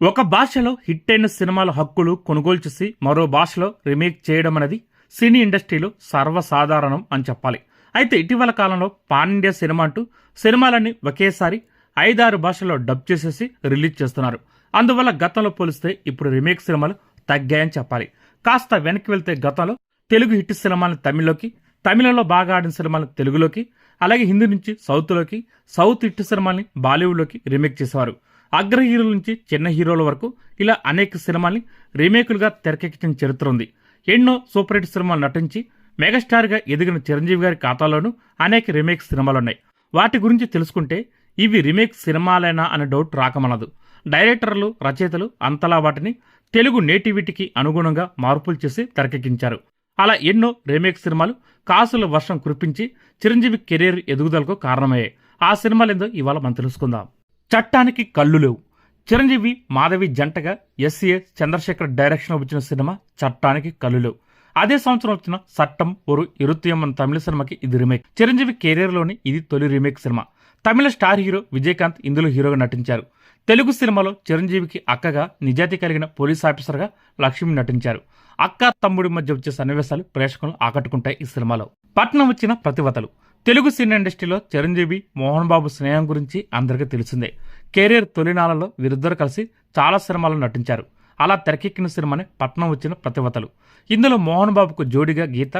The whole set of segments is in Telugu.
ఒక భాషలో హిట్ అయిన సినిమాల హక్కులు కొనుగోలు చేసి మరో భాషలో రీమేక్ చేయడం అనేది సినీ ఇండస్ట్రీలో సర్వసాధారణం అని చెప్పాలి. అయితే ఇటీవల కాలంలో పాన్ ఇండియా సినిమా అంటూ సినిమాలన్నీ ఒకేసారి ఐదారు భాషల్లో డబ్ చేసేసి రిలీజ్ చేస్తున్నారు. అందువల్ల గతంలో పోలిస్తే ఇప్పుడు రీమేక్ సినిమాలు తగ్గాయని చెప్పాలి. కాస్త వెనక్కి వెళ్తే గతంలో తెలుగు హిట్ సినిమాలను తమిళ్ళోకి తమిళంలో బాగా ఆడిన సినిమాలను తెలుగులోకి అలాగే హిందీ నుంచి సౌత్లోకి సౌత్ హిట్ సినిమాల్ని బాలీవుడ్లోకి రీమేక్ చేసేవారు. అగ్ర హీరోల నుంచి చిన్న హీరోల వరకు ఇలా అనేక సినిమాల్ని రీమేకులుగా తెరకెక్కించిన చరిత్ర ఉంది. ఎన్నో సూపర్ హిట్ సినిమాలు నటించి మెగాస్టార్గా ఎదిగిన చిరంజీవి గారి ఖాతాలోనూ అనేక రీమేక్ సినిమాలున్నాయి. వాటి గురించి తెలుసుకుంటే ఇవి రీమేక్ సినిమాలేనా అనే డౌట్ రాకమనదు. డైరెక్టర్లు రచయితలు అంతలా వాటిని తెలుగు నేటివిటీకి అనుగుణంగా మార్పులు చేసి తెరకెక్కించారు. అలా ఎన్నో రీమేక్ సినిమాలు కాసుల వర్షం కురిపించి చిరంజీవి కెరీర్ ఎదుగుదలకు కారణమయ్యాయి. ఆ సినిమాలేందో ఇవాళ మనం తెలుసుకుందాం. చట్టానికి కళ్ళు లేవు. చిరంజీవి మాధవి జంటగా ఎస్సీఏ చంద్రశేఖర్ డైరెక్షన్ వచ్చిన సినిమా చట్టానికి కళ్ళు లేవు. అదే సంవత్సరం వచ్చిన సట్టం ఒరు ఇరుత్యం అన్న తమిళ సినిమాకి ఇది రీమేక్. చిరంజీవి కెరీర్లోని ఇది తొలి రీమేక్ సినిమా. తమిళ స్టార్ హీరో విజయకాంత్ ఇందులో హీరోగా నటించారు. తెలుగు సినిమాలో చిరంజీవికి అక్కగా నిజాయితీ కలిగిన పోలీస్ ఆఫీసర్గా లక్ష్మి నటించారు. అక్క తమ్ముడి మధ్య వచ్చే సన్నివేశాలు ప్రేక్షకులను ఆకట్టుకుంటాయి ఈ సినిమాలో. పట్నం వచ్చిన ప్రతివతలు తెలుగు సినీ ఇండస్ట్రీలో చిరంజీవి మోహన్ బాబు స్నేహం గురించి అందరికీ తెలిసిందే. కెరీర్ తొలినాలలో వీరిద్దరు కలిసి చాలా సినిమాల్లో నటించారు. అలా తెరకెక్కిన సినిమాని పట్నం వచ్చిన ప్రతివతలు ఇందులో మోహన్ బాబుకు జోడిగా గీత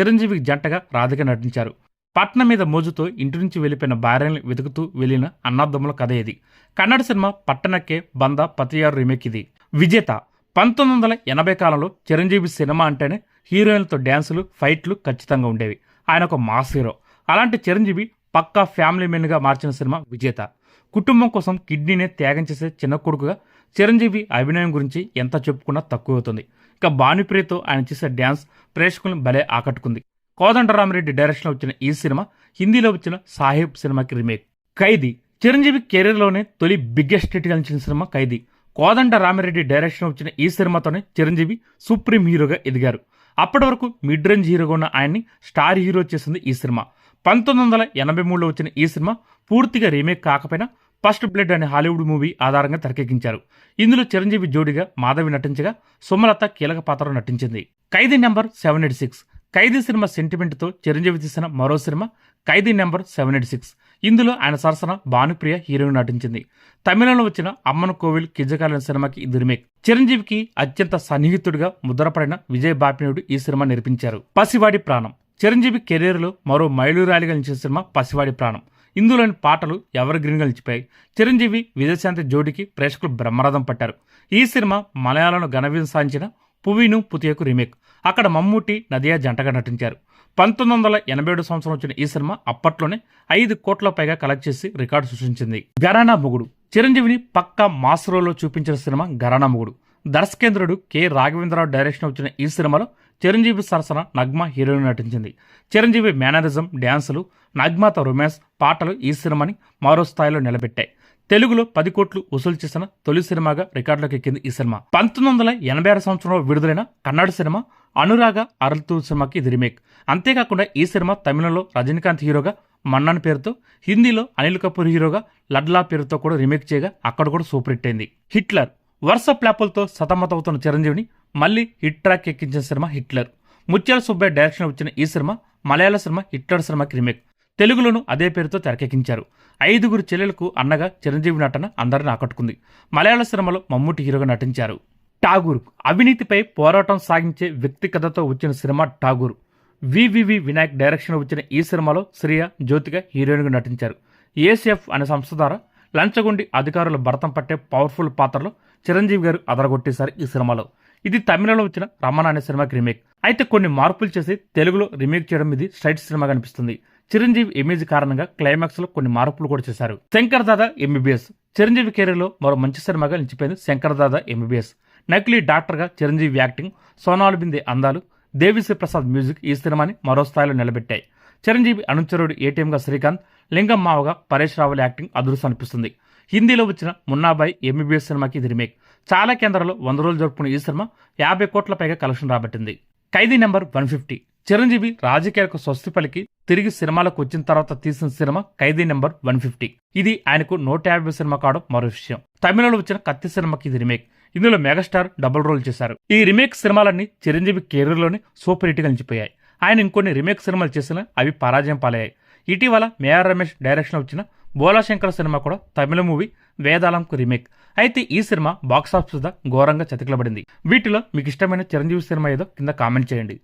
చిరంజీవికి జంటగా రాధిక నటించారు. పట్నం మీద మోజుతో ఇంటి నుంచి వెళ్ళిపోయిన భార్యని వెతుకుతూ వెళ్ళిన అన్నదమ్ముల కథ ఇది కన్నడ సినిమా పట్టణక్కే బంద పతియారు రీమేక్ ఇది. విజేత. పంతొమ్మిది వందల ఎనభై కాలంలో చిరంజీవి సినిమా అంటేనే హీరోయిన్లతో డ్యాన్సులు ఫైట్లు ఖచ్చితంగా ఉండేవి. ఆయన ఒక మాస్ హీరో. అలాంటి చిరంజీవి పక్కా ఫ్యామిలీ మెన్గా మార్చిన సినిమా విజేత. కుటుంబం కోసం కిడ్నీనే త్యాగం చేసే చిన్న కొడుకుగా చిరంజీవి అభినయం గురించి ఎంత చెప్పుకున్నా తక్కువ అవుతుంది ఇక భానుప్రియతో ఆయన చేసే డ్యాన్స్ ప్రేక్షకులను భలే ఆకట్టుకుంది. కోదండరామిరెడ్డి డైరెక్షన్లో వచ్చిన ఈ సినిమా హిందీలో వచ్చిన సాహెబ్ సినిమాకి రీమేక్. ఖైదీ. చిరంజీవి కెరీర్లోనే తొలి బిగ్గెస్ట్ హిట్ కలిసిన సినిమా ఖైదీ. కోదండ రామిరెడ్డి డైరెక్షన్ వచ్చిన ఈ సినిమాతోనే చిరంజీవి సుప్రీం హీరోగా ఎదిగారు. అప్పటి వరకు మిడ్ రేంజ్ హీరోగా ఉన్న ఆయన్ని స్టార్ హీరో చేసింది ఈ సినిమా. పంతొమ్మిది వందల ఎనభై మూడులో వచ్చిన ఈ సినిమా పూర్తిగా రీమేక్ కాకపోయినా ఫస్ట్ బ్లడ్ అనే హాలీవుడ్ మూవీ ఆధారంగా తెరకెక్కించారు. ఇందులో చిరంజీవి జోడిగా మాధవి నటించగా సుమలత కీలక పాత్రలో నటించింది. Khaidi number seven eight six. Khaidi cinema సెంటిమెంట్తో చిరంజీవి తీసిన మరో cinema Khaidi number seven eight six. ఇందులో ఆయన సరసన భానుప్రియ హీరోయిన్ నటించింది. తమిళంలో వచ్చిన అమ్మన్ కోవిల్ కిజకాలిన సినిమాకి ఇది రీమేక్. చిరంజీవికి అత్యంత సన్నిహితుడిగా ముద్రపడిన విజయ్ బాపినుడు ఈ సినిమా నిర్మించారు పసివాడి ప్రాణం. చిరంజీవి కెరీర్లో మరో మైలురాలిగా నిలిచిన సినిమా పసివాడి ప్రాణం. ఇందులోని పాటలు ఎవరి గ్రీన్గా నిలిచిపోయాయి? చిరంజీవి విజయశాంతి జోడికి ప్రేక్షకులు బ్రహ్మరథం పట్టారు. ఈ సినిమా మలయాళంలో ఘనవీయం సాధించిన పువిను పుతియకు రీమేక్. అక్కడ మమ్ముట్టి నదియా జంటగా నటించారు. పంతొమ్మిది వందల ఎనభై ఏడు సంవత్సరం వచ్చిన ఈ సినిమా అప్పట్లోనే ఐదు కోట్ల పైగా కలెక్ట్ చేసి రికార్డు సృష్టించింది. గరానా మొగుడు. చిరంజీవిని పక్కా మాస్ రోల్లో చూపించిన సినిమా గరానా మొగుడు. దర్శకేంద్రుడు కె. రాఘవేంద్రరావు డైరెక్షన్ వచ్చిన ఈ సినిమాలో చిరంజీవి సరసన నగ్మ హీరోయిన్ నటించింది. చిరంజీవి మేనరిజం డ్యాన్సులు నగ్మాతో రొమాన్స్ పాటలు ఈ సినిమాని మరో స్థాయిలో నిలబెట్టాయి. తెలుగులో పది కోట్లు వసూలు చేసిన తొలి సినిమాగా రికార్డులోకి ఎక్కింది ఈ సినిమా. పంతొమ్మిది వందల ఎనభై ఆరు సంవత్సరంలో విడుదలైన కన్నడ సినిమా అనురాగ అరల్తూ సినిమాకి ఇది రీమేక్. అంతేకాకుండా ఈ సినిమా తమిళంలో రజనీకాంత్ హీరోగా మన్నన్ పేరుతో హిందీలో అనిల్ కపూర్ హీరోగా లడ్లా పేరుతో కూడా రీమేక్ చేయగా అక్కడ కూడా సూపర్ హిట్ అయింది. హిట్లర్ వరుస ప్లాపులతో సతమతమవుతున్న చిరంజీవిని మళ్ళీ హిట్ ట్రాక్ ఎక్కించిన cinema Hitler. Muthyala Subbaiah direction వచ్చిన ఈ సినిమా మలయాళ సినిమా హిట్లర్ సినిమాకి రీమేక్. తెలుగులోనూ అదే పేరుతో తెరకెక్కించారు. ఐదుగురు చెల్లెలకు అన్నగా చిరంజీవి నటన అందరిని ఆకట్టుకుంది. మలయాళ సినిమాలో మమ్ముటి హీరోగా నటించారు. ఠాగూర్ అవినీతిపై పోరాటం సాగించే వ్యక్తి కథతో వచ్చిన సినిమా ఠాగూర్. వివివి వినాయక్ డైరెక్షన్ వచ్చిన ఈ సినిమాలో శ్రియ జ్యోతిక హీరోయిన్గా నటించారు. ఏసీఎఫ్ అనే సంస్థ ద్వారా లంచగొండి అధికారుల భరతం పట్టే పవర్ఫుల్ పాత్రలో చిరంజీవి గారు అదరగొట్టేశారు ఈ సినిమాలో. ఇది తమిళంలో వచ్చిన రమణ అనే సినిమాకి రీమేక్. అయితే కొన్ని మార్పులు చేసి తెలుగులో రీమేక్ చేయడం ఇది స్ట్రైట్ సినిమా కనిపిస్తుంది చిరంజీవి ఇమేజ్ కారణంగా క్లైమాక్స్లో కొన్ని మార్పులు కూడా చేశారు. శంకర్ దాదా ఎంబీబీఎస్ చిరంజీవి కెరీర్లో మరో మంచి సినిమాగా నిలిచిపోయింది శంకర్ దాదా ఎంబీబీఎస్ నకిలీ డాక్టర్గా చిరంజీవి యాక్టింగ్ సోనాలు బిందే అందాలు దేవిశ్రీ ప్రసాద్ మ్యూజిక్ ఈ సినిమాని మరో స్థాయిలో నిలబెట్టాయి. చిరంజీవి అనుచరుడు ఏటీఎంగా శ్రీకాంత్ లింగం మావగా పరేష్ రావుల యాక్టింగ్ అదృష్టం అనిపిస్తుంది. హిందీలో వచ్చిన మున్నాబాయ్ ఎంబీబీఎస్ సినిమాకి ఇది రీమేక్. చాలా కేంద్రాల్లో వంద రోజులు జరుపుకున్న ఈ సినిమా యాభై కోట్ల పైగా collection రాబట్టింది. Khaidi number one fifty. Chiranjeevi రాజకీయాలకు స్వస్తి పలికి తిరిగి సినిమాలకు వచ్చిన తర్వాత తీసిన cinema Khaidi number one fifty. ఇది ఆయనకు నూట యాభై సినిమా కావడం మరో విషయం. తమిళంలో వచ్చిన కత్తి సినిమాకి ఇది రిమేక్. ఇందులో మెగాస్టార్ డబుల్ రోల్ చేశారు. ఈ రిమేక్ సినిమాలన్నీ చిరంజీవి కెరీర్లోనే సూపర్ హిట్గా నిలిచిపోయాయి. ఆయన ఇంకొన్ని రిమేక్ సినిమాలు చేసినా అవి పరాజయం పాలయ్యాయి. ఇటీవల మేఆర్ రమేష్ డైరెక్షన్ వచ్చిన బోలాశంకర్ సినిమా కూడా తమిళ మూవీ వేదాలంకు రీమేక్. అయితే ఈ సినిమా బాక్సాఫీస్ ఘోరంగా చతికిలబడింది. వీటిలో మీకు ఇష్టమైన చిరంజీవి సినిమా ఏదో కింద కామెంట్ చేయండి.